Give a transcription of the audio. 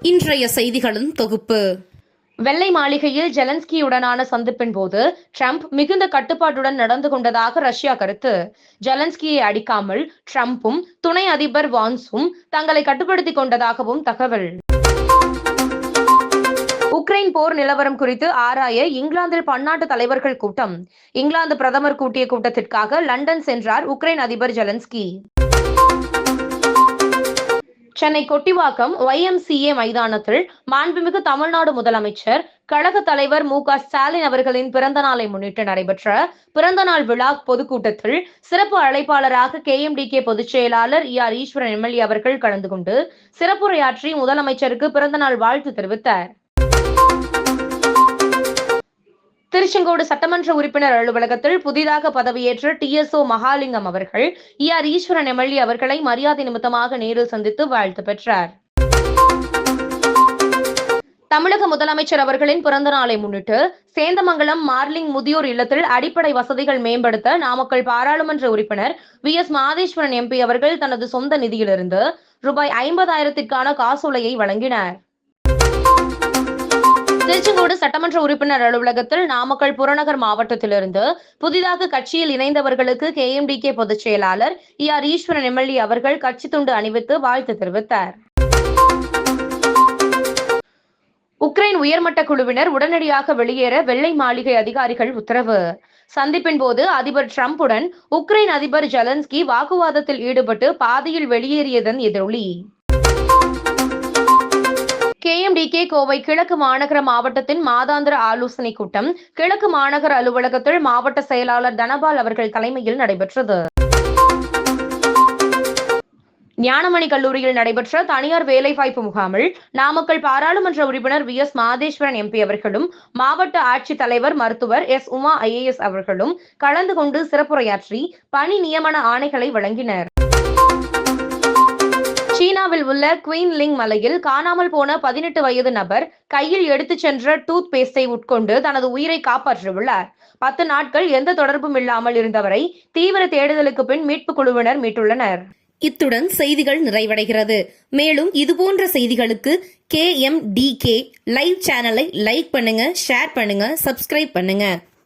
இன்றைய செய்திகளின் தொகுப்பு. வெள்ளை மாளிகையில் ஜெலன்ஸ்கியுடனான சந்திப்பின் போது ட்ரம்ப் மிகுந்த கட்டுப்பாட்டுடன் நடந்து கொண்டதாக ரஷ்யா கருத்து. ஜெலன்ஸ்கியை அடிக்காமல் ட்ரம்ப்பும் துணை அதிபர் வான்ஸும் தங்களை கட்டுப்படுத்திக் கொண்டதாகவும் தகவல். உக்ரைன் போர் நிலவரம் குறித்து ஆராய இங்கிலாந்தில் பன்னாட்டு தலைவர்கள் கூட்டம். இங்கிலாந்து பிரதமர் கூட்டிய கூட்டத்திற்காக லண்டன் சென்றார் உக்ரைன் அதிபர் ஜெலன்ஸ்கி. சென்னை கொட்டிவாக்கம் ஒய்எம்சிஏ மைதானத்தில் மாண்புமிகு தமிழ்நாடு முதலமைச்சர் கழக தலைவர் மு க ஸ்டாலின் அவர்களின் பிறந்த நாளை முன்னிட்டு நடைபெற்ற பிறந்த நாள் விழா பொதுக்கூட்டத்தில் சிறப்பு அழைப்பாளராக கே எம்டி கே பொதுச் செயலாளர் இ ஆர் ஈஸ்வரன் எம்எல்ஏ அவர்கள் கலந்து கொண்டு சிறப்புரையாற்றி முதலமைச்சருக்கு பிறந்தநாள் வாழ்த்து தெரிவித்தார். திருச்செங்கோடு சட்டமன்ற உறுப்பினர் அலுவலகத்தில் புதிதாக பதவியேற்ற டிஎஸ்ஓ மகாலிங்கம் அவர்கள் இ. ஆர். ஈஸ்வரன் எம்எல்ஏ அவர்களை மரியாதை நிமித்தமாக நேரில் சந்தித்து வாழ்த்து பெற்றார். தமிழக முதலமைச்சர் அவர்களின் பிறந்த நாளை முன்னிட்டு சேந்தமங்கலம் மார்லிங் முதியோர் இல்லத்தில் அடிப்படை வசதிகள் மேம்படுத்த நாமக்கல் பாராளுமன்ற உறுப்பினர் வி. எஸ். மாதேஸ்வரன் எம்பி அவர்கள் தனது சொந்த நிதியிலிருந்து ரூபாய் ஐம்பதாயிரத்திற்கான காசோலையை வழங்கினார். திருச்செங்கோடு சட்டமன்ற உறுப்பினர் அலுவலகத்தில் நாமக்கல் புறநகர் மாவட்டத்திலிருந்து புதிதாக கட்சியில் இணைந்தவர்களுக்கு கேஎம்டிகே பொதுச் செயலாளர் இ ஆர் ஈஸ்வரன் எம்எல்ஏ அவர்கள் கட்சி துண்டு அணிவித்து வாழ்த்து தெரிவித்தார். உக்ரைன் உயர்மட்ட குழுவினர் உடனடியாக வெளியேற வெள்ளை மாளிகை அதிகாரிகள் உத்தரவு. சந்திப்பின் போது அதிபர் டிரம்புடன் உக்ரைன் அதிபர் ஜெலன்ஸ்கி வாக்குவாதத்தில் ஈடுபட்டு பாதியில் வெளியேறியதன் எதிரொலி. கே கோவை கிழக்கு மாநகர மாவட்டத்தின் மாதாந்திர ஆலோசனை கூட்டம் கிழக்கு மாநகர அலுவலகத்தில் மாவட்ட செயலாளர் தனபால் அவர்கள் தலைமையில் நடைபெற்றது. ஞானமணி கல்லூரியில் நடைபெற்ற தனியார் வேலைவாய்ப்பு முகாமில் நாமக்கல் பாராளுமன்ற உறுப்பினர் வி. எஸ். மாதேஸ்வரன் எம்பி அவர்களும் மாவட்ட ஆட்சித் தலைவர் மருத்துவர் எஸ். உமா ஐஏஎஸ் அவர்களும் கலந்து கொண்டு சிறப்புரையாற்றி பணி நியமன ஆணைகளை வழங்கினர். சீனாவில் உள்ள குயின் லிங் மலையில் காணாமல் போன பதினெட்டு வயது நபர் கையில் எடுத்துச் சென்ற டூத் பேஸ்டை உட்கொண்டு தனது உயிரை காப்பாற்றியுள்ளார். பத்து நாட்கள் எந்த தொடர்பும் இல்லாமல் இருந்தவரை தீவிர தேடுதலுக்கு பின் மீட்புக் குழுவினர் மீட்டுள்ளனர். இத்துடன் செய்திகள் நிறைவடைகிறது. மேலும் இதுபோன்ற செய்திகளுக்கு K M D K live சேனலை லைக் பண்ணுங்க ஷேர் பண்ணுங்க சப்ஸ்கிரைப் பண்ணுங்க.